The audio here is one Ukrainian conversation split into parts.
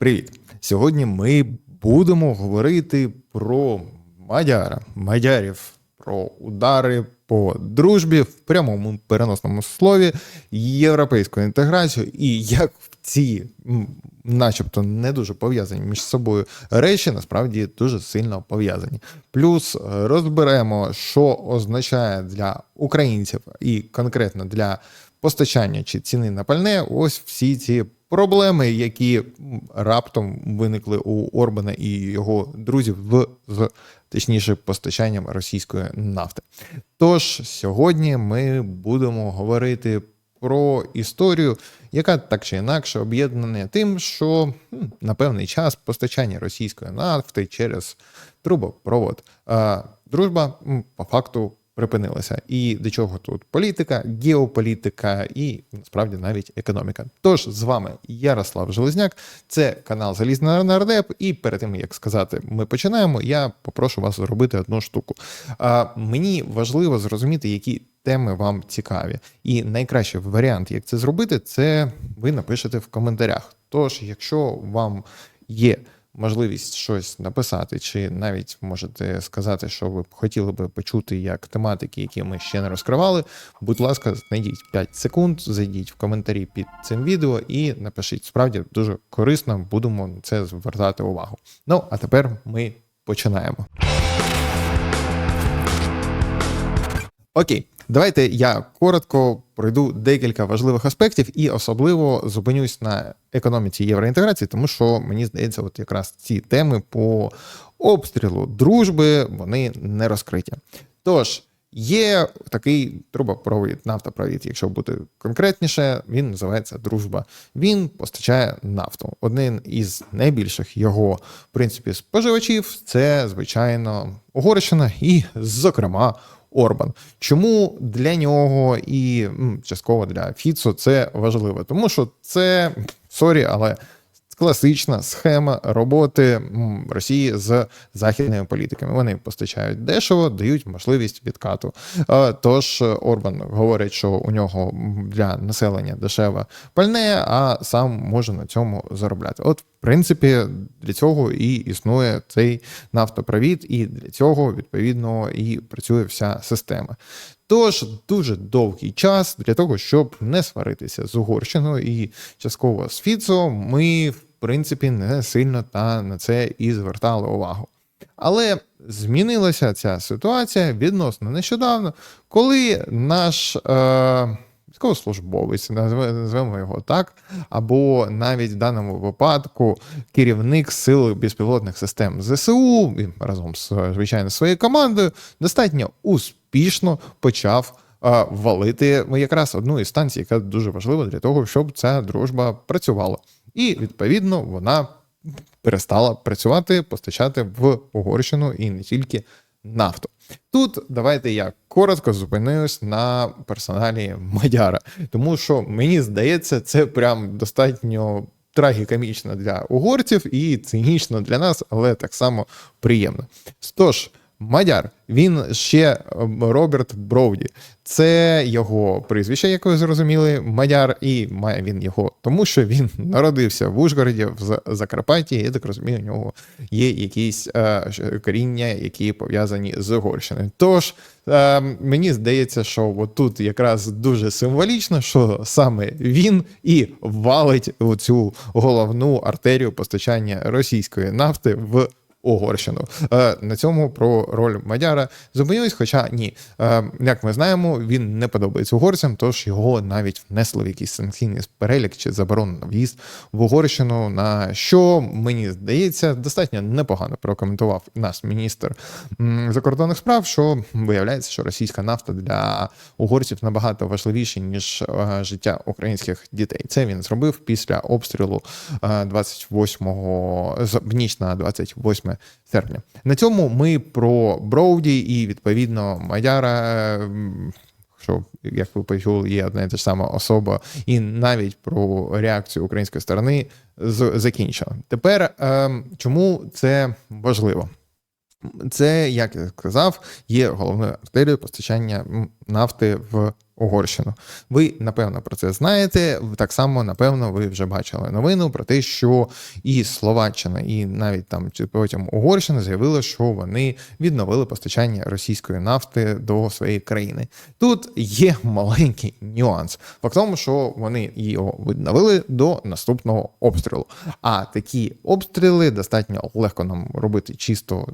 Привіт! Сьогодні ми будемо говорити про мадяра, мадярів, про удари по дружбі в прямому переносному слові, європейську інтеграцію і як ці, начебто, не дуже пов'язані між собою речі, насправді дуже сильно пов'язані. Плюс розберемо, що означає для українців і конкретно для постачання чи ціни на пальне, ось всі ці проблеми, які раптом виникли у Орбана і його друзів в з точніше постачанням російської нафти. Тож сьогодні ми будемо говорити про історію, яка так чи інакше об'єднана тим, що на певний час постачання російської нафти через трубопровод. Дружба по факту припинилася. І до чого тут політика, геополітика і насправді навіть економіка. Тож з вами Ярослав Железняк, це канал Залізна Нардеп. І перед тим як сказати, ми починаємо. Я попрошу вас зробити одну штуку. А, мені важливо зрозуміти, які теми вам цікаві. І найкращий варіант, як це зробити, це ви напишете в коментарях. Тож, якщо вам є можливість щось написати, чи навіть можете сказати, що ви б хотіли би почути як тематики, які ми ще не розкривали. Будь ласка, знайдіть 5 секунд, зайдіть в коментарі під цим відео і напишіть. Справді дуже корисно, будемо на це звертати увагу. Ну а тепер ми починаємо. Окей, давайте я коротко пройду декілька важливих аспектів і особливо зупинюсь на економіці євроінтеграції, тому що мені здається, от якраз ці теми по обстрілу дружби вони не розкриті. Тож. Є такий трубопровід, нафтопровід, якщо бути конкретніше, він називається Дружба. Він постачає нафту. Один із найбільших його, в принципі, споживачів це, звичайно, Угорщина і, зокрема, Орбан. Чому для нього і частково для Фіцо це важливо? Тому що це сорі, але класична схема роботи Росії з західними політиками. Вони постачають дешево, дають можливість відкату. Е, Тож Орбан говорить, що у нього для населення дешеве пальне, а сам може на цьому заробляти. От, в принципі, для цього і існує цей нафтопровід, і для цього відповідно і працює вся система. Тож дуже довгий час для того, щоб не сваритися з Угорщиною і частково з Фіцо, ми принципі не сильно та на це і звертали увагу. Але змінилася ця ситуація відносно нещодавно, коли наш е, військовослужбовець, назвемо його так, або навіть в даному випадку керівник сил безпілотних систем ЗСУ разом з звичайно своєю командою достатньо успішно почав. е, Валити якраз одну із станцій, яка дуже важлива для того, щоб ця дружба працювала. І відповідно вона перестала працювати, постачати в Угорщину і не тільки нафту. Тут давайте я коротко зупинюсь на персоналі Мадяра, тому що мені здається, це прям достатньо трагікомічно для угорців і цинічно для нас, але так само приємно. Тож, Мадяр, він ще ем, Роберт Броуді. Це його прізвище, як ви зрозуміли, Мадяр, і має він його, тому що він народився в Ужгороді, в Закарпатті. Я так розумію, у нього є якісь е, коріння, які пов'язані з Угорщиною. Тож е, мені здається, що от тут якраз дуже символічно, що саме він і валить цю головну артерію постачання російської нафти в Угорщину. Е, на цьому про роль Мадяра зупинюсь, хоча ні, е, як ми знаємо, він не подобається угорцям, тож його навіть внесли в якийсь санкційний перелік чи заборону на в'їзд в Угорщину. На що мені здається, достатньо непогано прокоментував наш міністр закордонних справ, що виявляється, що російська нафта для угорців набагато важливіше ніж е, життя українських дітей. Це він зробив після обстрілу е, 28 з- в ніч на 28 серпня. На цьому ми про Броуді і відповідно Мадяра. Що, як ви почули, є одна і та ж сама особа, і навіть про реакцію української сторони з- закінчено. Тепер ем, чому це важливо? Це, як я сказав, є головною артерією постачання нафти в Угорщину. Ви напевно про це знаєте. Так само, напевно, ви вже бачили новину про те, що і Словаччина, і навіть там потім Угорщина заявили, що вони відновили постачання російської нафти до своєї країни. Тут є маленький нюанс. Факт тому, що вони його відновили до наступного обстрілу. А такі обстріли достатньо легко нам робити чисто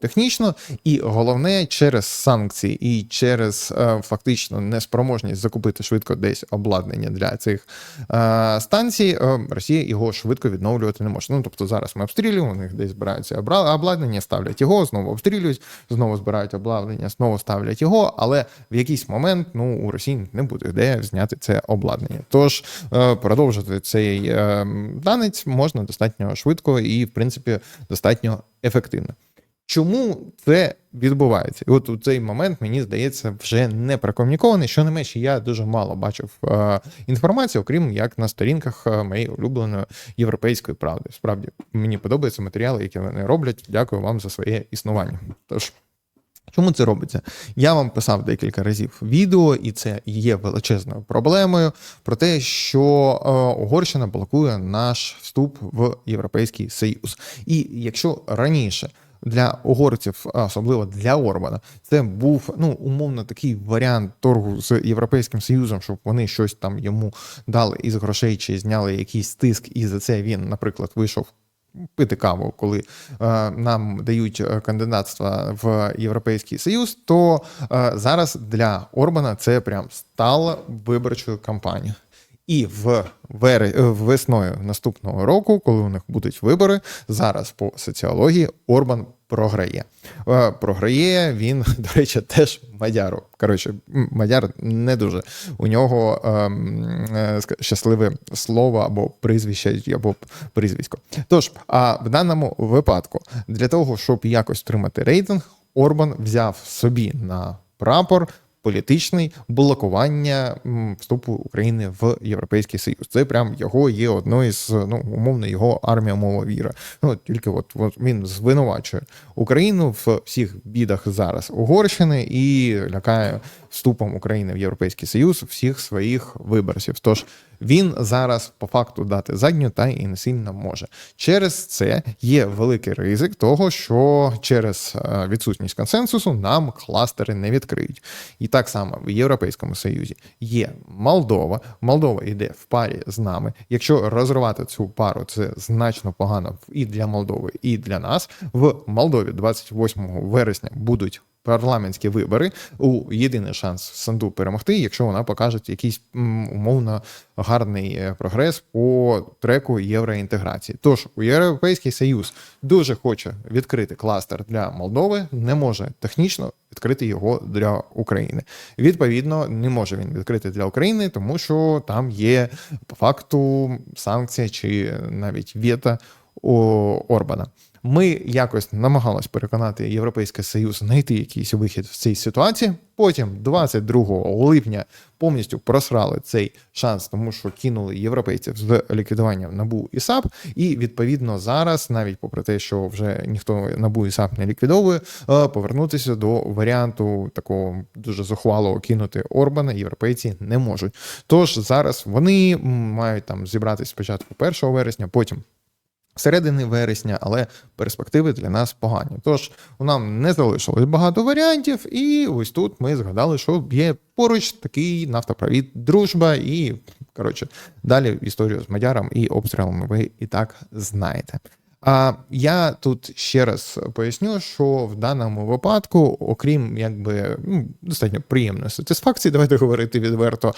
технічно, і головне через санкції і через е, фактично неспроможність закупити швидко десь обладнання для цих е, станцій. е, Росія його швидко відновлювати не може. Ну тобто зараз ми обстрілюємо, у них десь збираються обладнання, ставлять його, знову обстрілюють, знову збирають обладнання, знову ставлять його. Але в якийсь момент ну у Росії не буде де зняти це обладнання. Тож е, продовжити цей е, танець можна достатньо швидко і, в принципі, достатньо ефективно. Чому це відбувається? І от у цей момент мені здається вже не прокомунікований. Менше, я дуже мало бачив е, інформації, окрім як на сторінках е, моєї улюбленої європейської правди. Справді мені подобаються матеріали, які вони роблять. Дякую вам за своє існування. Тож. Чому це робиться? Я вам писав декілька разів відео, і це є величезною проблемою про те, що е, Угорщина блокує наш вступ в Європейський Союз. І якщо раніше для угорців, особливо для Орбана, це був ну умовно такий варіант торгу з Європейським Союзом, щоб вони щось там йому дали із грошей чи зняли якийсь тиск, і за це він, наприклад, вийшов пити каву, коли е, нам дають е, кандидатство в Європейський Союз, то е, зараз для Орбана це прям стала виборчою кампанією. І в вери... е, весною наступного року, коли у них будуть вибори, зараз по соціології Орбан програє. Е, Програє він, до речі, теж мадяру. Коротше, мадяр не дуже. У нього ем, е, щасливе слово або прізвище, або прізвисько. Тож, а в даному випадку, для того, щоб якось тримати рейтинг, Орбан взяв собі на прапор політичний блокування вступу України в Європейський Союз. Це прям його є одною з ну умовно його армія мова віра. Ну тільки от, от він звинувачує Україну в всіх бідах зараз Угорщини і лякає вступом України в Європейський Союз всіх своїх виборців. Тож він зараз по факту дати задню та і не сильно може. Через це є великий ризик того, що через е, відсутність консенсусу нам кластери не відкриють. І так само в Європейському Союзі є Молдова. Молдова йде в парі з нами. Якщо розривати цю пару, це значно погано і для Молдови, і для нас. В Молдові 28 вересня будуть парламентські вибори у єдиний шанс Санду перемогти, якщо вона покаже якийсь умовно гарний е, прогрес по треку євроінтеграції. Тож у Європейський Союз дуже хоче відкрити кластер для Молдови, не може технічно відкрити його для України. Відповідно, не може він відкрити для України, тому що там є по факту санкція чи навіть у Орбана. Ми якось намагалися переконати Європейський Союз знайти якийсь вихід в цій ситуації. Потім, 22 липня, повністю просрали цей шанс, тому що кинули європейців з ліквідуванням НАБУ і САП. І відповідно зараз, навіть попри те, що вже ніхто НАБУ і САП не ліквідовує, е, повернутися до варіанту такого дуже зухвалого кинути Орбана європейці не можуть. Тож зараз вони мають там зібратися спочатку 1 вересня, потім середини вересня, але перспективи для нас погані. Тож нам не залишилось багато варіантів, і ось тут ми згадали, що є поруч такий нафтопровід дружба, і коротше, далі історію з Мадяром і обстрілами ви і так знаєте. А я тут ще раз поясню, що в даному випадку, окрім якби ну, достатньо приємної сатисфакції, давайте говорити відверто,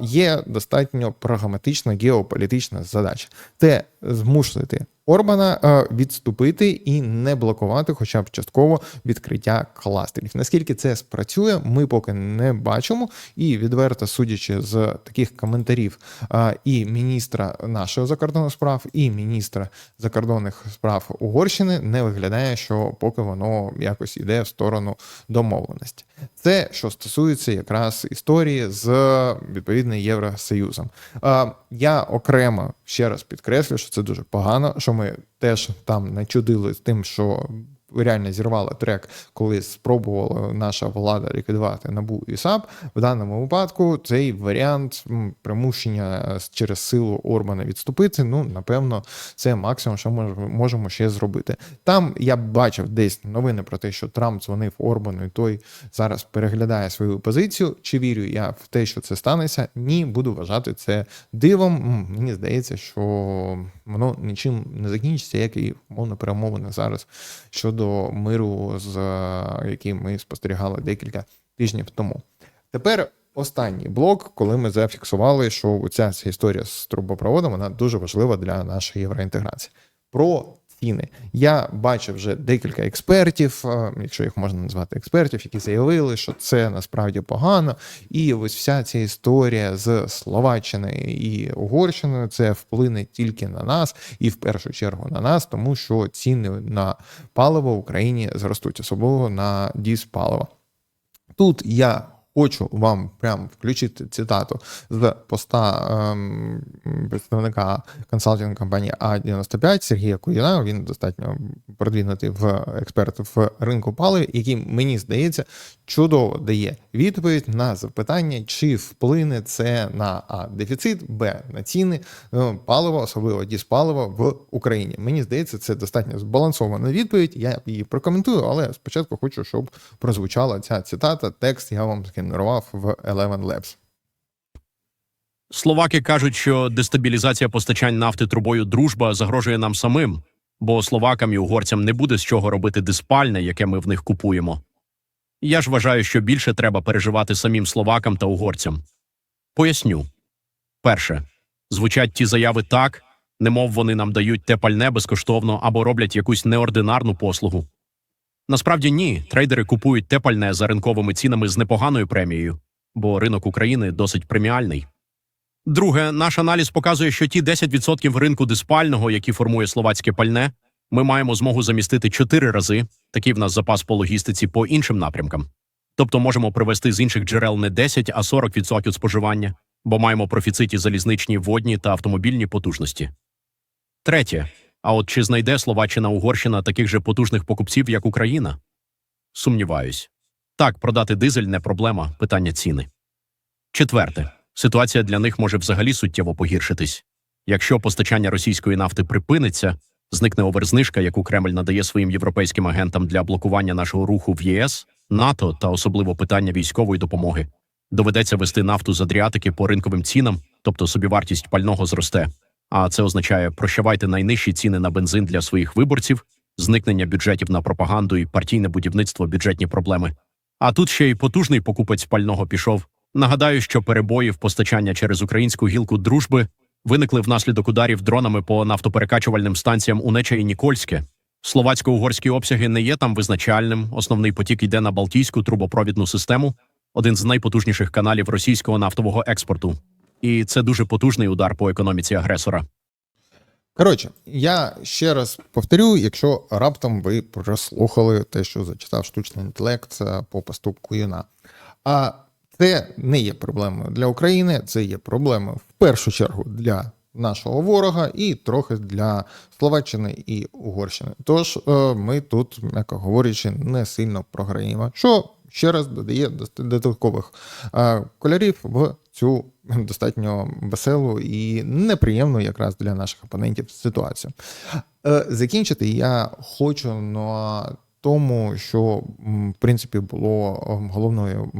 є достатньо прагматична геополітична задача. Це змусити Орбана е, відступити і не блокувати, хоча б частково відкриття кластерів. Наскільки це спрацює, ми поки не бачимо. І відверто судячи з таких коментарів е, і міністра нашого закордонних справ, і міністра закордонних справ Угорщини, не виглядає, що поки воно якось йде в сторону домовленості. Це що стосується якраз історії з відповідним Євросоюзом. Я окремо ще раз підкреслю, що це дуже погано, що ми теж там не чудили з тим, що реально зірвала трек, коли спробувала наша влада ліквідувати набу і САП. В даному випадку цей варіант примушення через силу Орбана відступити. Ну напевно, це максимум, що ми можемо ще зробити. Там я бачив десь новини про те, що Трамп дзвонив Орбану, і той зараз переглядає свою позицію. Чи вірю я в те, що це станеться? Ні, буду вважати це дивом. Мені здається, що воно нічим не закінчиться, як і умовно перемовини зараз щодо миру, з яким ми спостерігали декілька тижнів тому. Тепер останній блок, коли ми зафіксували, що ця історія з трубопроводом вона дуже важлива для нашої євроінтеграції. Про ціни я бачив вже декілька експертів, е, якщо їх можна назвати експертів, які заявили, що це насправді погано. І ось вся ця історія з Словаччиною і Угорщиною це вплине тільки на нас, і в першу чергу на нас, тому що ціни на паливо в Україні зростуть, особливо на дізпаливо. Тут я хочу вам прям включити цитату з поста ем, представника консалтинг компанії А95 Сергія Куїна. Він достатньо продвинутий в експерт в ринку палив, який мені здається чудово дає відповідь на запитання, чи вплине це на а дефіцит, б на ціни е, палива, особливо дізпалива в Україні. Мені здається, це достатньо збалансована відповідь. Я її прокоментую, але спочатку хочу, щоб прозвучала ця цитата. Текст я вам згенерував в Eleven Labs. Словаки кажуть, що дестабілізація постачань нафти трубою дружба загрожує нам самим, бо словакам і угорцям не буде з чого робити диспальне, яке ми в них купуємо. Я ж вважаю, що більше треба переживати самим словакам та угорцям. Поясню перше, звучать ті заяви так, немов вони нам дають те пальне безкоштовно або роблять якусь неординарну послугу. Насправді ні, трейдери купують те пальне за ринковими цінами з непоганою премією, бо ринок України досить преміальний. Друге, наш аналіз показує, що ті 10% ринку диспального, які формує словацьке пальне, ми маємо змогу замістити 4 рази. Такий в нас запас по логістиці по іншим напрямкам. Тобто можемо привезти з інших джерел не 10, а 40% споживання, бо маємо профіциті залізничні, водні та автомобільні потужності. Третє. А от чи знайде Словаччина Угорщина таких же потужних покупців, як Україна? Сумніваюсь. Так, продати дизель не проблема, питання ціни. Четверте. Ситуація для них може взагалі суттєво погіршитись. Якщо постачання російської нафти припиниться, зникне оверзнижка, яку Кремль надає своїм європейським агентам для блокування нашого руху в ЄС, НАТО та особливо питання військової допомоги. Доведеться вести нафту з Адріатики по ринковим цінам, тобто собівартість пального зросте. А це означає прощавайте найнижчі ціни на бензин для своїх виборців, зникнення бюджетів на пропаганду і партійне будівництво, бюджетні проблеми. А тут ще й потужний покупець пального пішов. Нагадаю, що перебої в постачання через українську гілку дружби виникли внаслідок ударів дронами по нафтоперекачувальним станціям Унеча і Нікольське. Словацько-угорські обсяги не є там визначальним. Основний потік йде на Балтійську трубопровідну систему, один з найпотужніших каналів російського нафтового експорту. І це дуже потужний удар по економіці агресора. Коротше, я ще раз повторю, якщо раптом ви прослухали те, що зачитав штучний інтелект по поступку юна. А це не є проблемою для України, це є проблемою в першу чергу для нашого ворога і трохи для Словаччини і Угорщини. Тож е, ми тут, м'яко говорячи, не сильно програємо. Що ще раз додає додаткових е, кольорів в цю достатньо веселу і неприємну якраз для наших опонентів ситуацію. Е, Закінчити я хочу на тому, що в принципі було головною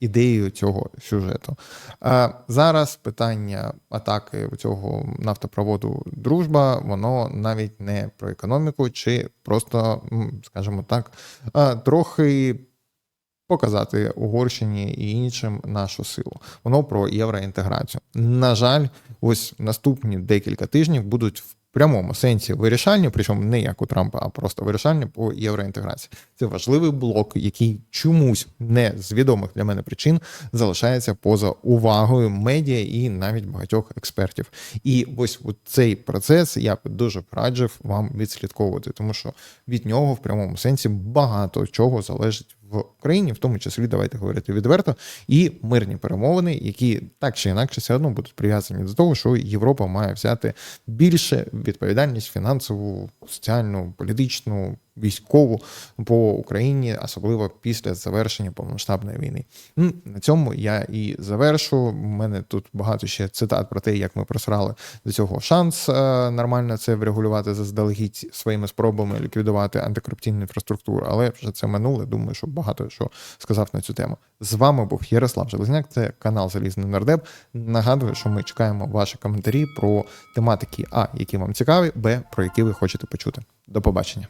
ідеєю цього сюжету. А зараз питання атаки цього нафтопроводу Дружба, воно навіть не про економіку, чи просто, скажімо так, трохи показати Угорщині і іншим нашу силу. Воно про євроінтеграцію. На жаль, ось наступні декілька тижнів будуть в прямому сенсі вирішальні, причому не як у Трампа, а просто вирішальні по євроінтеграції. Це важливий блок, який чомусь не з відомих для мене причин залишається поза увагою медіа і навіть багатьох експертів. І ось от цей процес я б дуже раджив вам відслідковувати, тому що від нього в прямому сенсі багато чого залежить в Україні, в тому числі давайте говорити відверто, і мирні перемовини, які так чи інакше все одно будуть прив'язані до того, що Європа має взяти більше відповідальність фінансову соціальну, політичну, військову по Україні, особливо після завершення повномасштабної війни. Ну, на цьому я і завершу. У мене тут багато ще цитат про те, як ми просрали до цього шанс е, нормально це врегулювати заздалегідь своїми спробами ліквідувати антикорупційну інфраструктуру. Але вже це минуле. Думаю, що багато що сказав на цю тему. З вами був Ярослав Железняк. Це канал Залізний Нардеп. Нагадую, що ми чекаємо ваші коментарі про тематики, а які вам цікаві, б про які ви хочете почути. До побачення.